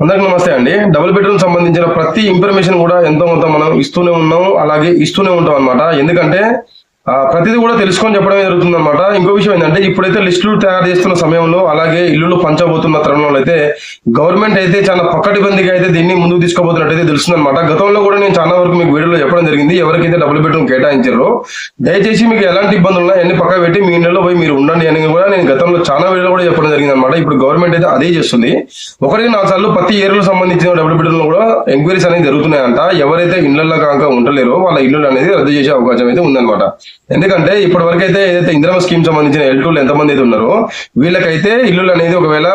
అందరికి నమస్తే అండి. డబుల్ బెడ్రూమ్ సంబంధించిన ప్రతి ఇన్ఫర్మేషన్ కూడా ఎంతో కొంత మనం ఇస్తూనే ఉన్నాం అలాగే ఇస్తూనే ఉంటాం అన్నమాట. ఎందుకంటే ఆ, ప్రతిదీ కూడా తెలుసుకొని చెప్పడం జరుగుతుంది అనమాట ఇంకో విషయం ఏంటంటే ఇప్పుడైతే లిస్టులు తయారు చేస్తున్న సమయంలో అలాగే ఇల్లులు పంచబోతున్న తరుణంలో అయితే గవర్నమెంట్ అయితే చాలా పక్కటిబందిగా అయితే దీన్ని ముందుకు తీసుకోబోతున్నట్టయితే తెలుస్తుంది అనమాట గతంలో కూడా నేను చాలా వరకు మీకు వీడియోలో జరిగింది ఎవరికైతే డబుల్ బెడ్రూమ్ కేటాయించారో దయచేసి మీకు ఎలాంటి ఇబ్బందులు ఉన్నా అన్ని పక్క పెట్టి మీ ఇంట్లో పోయి మీరు ఉండండి అని కూడా నేను గతంలో చాలా వీడియోలో కూడా చెప్పడం జరిగింది అనమాట ఇప్పుడు గవర్నమెంట్ అయితే అదే చేస్తుంది. ఒకరికి నాలుగు సార్లు ప్రతి ఏరియాలకు సంబంధించిన డబుల్ బెడ్రూమ్ కూడా ఎంక్వైరీస్ అనేది జరుగుతున్నాయంట. ఎవరైతే ఇళ్ళలో కాక ఉండలేరో వాళ్ళ ఇల్లు అనేది రద్దు చేసే అవకాశం అయితే ఉందన్నమాట. ఎందుకంటే ఇప్పటి వరకు అయితే ఏదైతే ఇందిరమ స్కీమ్ సంబంధించిన ఎల్టూలు ఎంతమంది అయితే ఉన్నారో వీళ్ళకైతే ఇల్లులు అనేది ఒకవేళ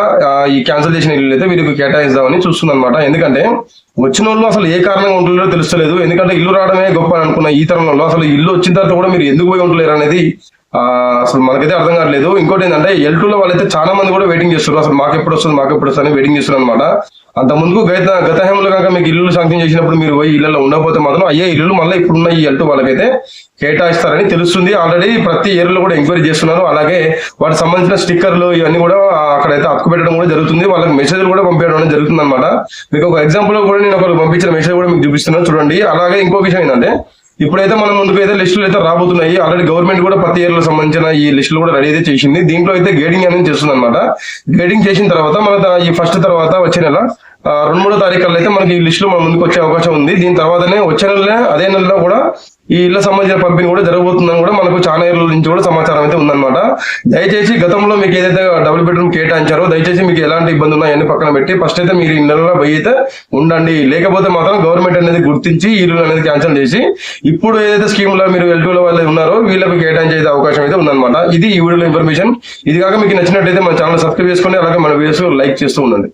ఈ క్యాన్సిల్ చేసిన ఇల్లు అయితే వీరికి కేటాయిస్తామని చూస్తుందన్నమాట. ఎందుకంటే వచ్చిన వాళ్ళు అసలు ఏ కారణంగా ఉంటుందో తెలుస్తలేదు. ఎందుకంటే ఇల్లు రావడమే గొప్ప అని అనుకున్న ఈ తరంలో అసలు ఇల్లు వచ్చిన తర్వాత కూడా మీరు ఎందుకు పోయి ఉండలేరు అనేది ఆ, అసలు మనకైతే అర్థం కావట్లేదు. ఇంకోటి ఏంటంటే ఎల్లో వాళ్ళైతే చాలా మంది కూడా వెయిటింగ్ చేస్తారు అసలు మాకు ఎప్పుడు వస్తుంది మాకు ఎప్పుడు వస్తుంది అని వెయిటింగ్ చేస్తారు అనమాట అంత ముందుకు గత గత హేమలో కనుక మీకు ఇల్లు శాంక్షన్ చేసినప్పుడు మీరు పోయి ఇళ్ళలో ఉండకపోతే మాత్రం అయ్యే ఇల్లు మళ్ళీ ఇప్పుడున్న ఈ ఎల్ వాళ్ళకైతే కేటాయిస్తారని తెలుస్తుంది. ఆల్రెడీ ప్రతి ఏరియాలో కూడా ఎంక్వైరీ చేస్తున్నారు. అలాగే వాటికి సంబంధించిన స్టిక్కర్లు ఇవన్నీ కూడా అక్కడైతే అతుకు పెట్టడం కూడా జరుగుతుంది. వాళ్ళకి మెసేజ్లు కూడా పంపించడం జరుగుతుంది అనమాట మీకు ఒక ఎగ్జాంపుల్ కూడా నేను ఒకరు పంపించిన మెసేజ్ కూడా మీకు చూపిస్తున్నాను. చూడండి. అలాగే ఇంకో విషయం ఏంటంటే ఇప్పుడైతే మనం ముందుకు అయితే లిస్టులు అయితే రాబోతున్నాయి. ఆల్రెడీ గవర్నమెంట్ కూడా ప్రతి ఏరియాలో సంబంధించిన ఈ లిస్టులు కూడా రెడీ అయితే చేసింది. దీంట్లో అయితే గైడింగ్ అనేది చేస్తుంది అనమాట గైడింగ్ చేసిన తర్వాత మన ఈ ఫస్ట్ తర్వాత వచ్చే నెల రెండు మూడో తారీఖుల్లో అయితే మనకి ఈ లిస్టులు మన ముందుకు వచ్చే అవకాశం ఉంది. దీని తర్వాతనే వచ్చే నెల అదే నెలలో కూడా ఈ ఇళ్ళ సంబంధించిన పంపిణీ కూడా జరగబోతుందని కూడా మనకు చాలా నుంచి కూడా సమాచారం అయితే ఉందన్నమాట. దయచేసి గతంలో మీకు ఏదైతే డబుల్ బెడ్రూమ్ కేటాయించారో దయచేసి మీకు ఎలాంటి ఇబ్బంది ఉన్నా అన్ని పక్కన పెట్టి ఫస్ట్ అయితే మీరు ఈ నెలలో పోయి అయితే ఉండండి. లేకపోతే మాత్రం గవర్నమెంట్ అనేది గుర్తించి ఈ ఇల్లు అనేది క్యాన్సిల్ చేసి ఇప్పుడు ఏదైతే స్కీమ్లో మీరు ఎల్టూల వాళ్ళు ఉన్నారో వీళ్ళకి కేటాయించే అవకాశం అయితే ఉందన్నమాట. ఇది ఈ వీడియోలో ఇన్ఫర్మేషన్ ఇది కాక మీకు నచ్చినట్టయితే మన ఛానల్ సబ్స్క్రైబ్ చేసుకోండి అలాగే మన వీడియోస్ లైక్ చేస్తూ ఉండండి.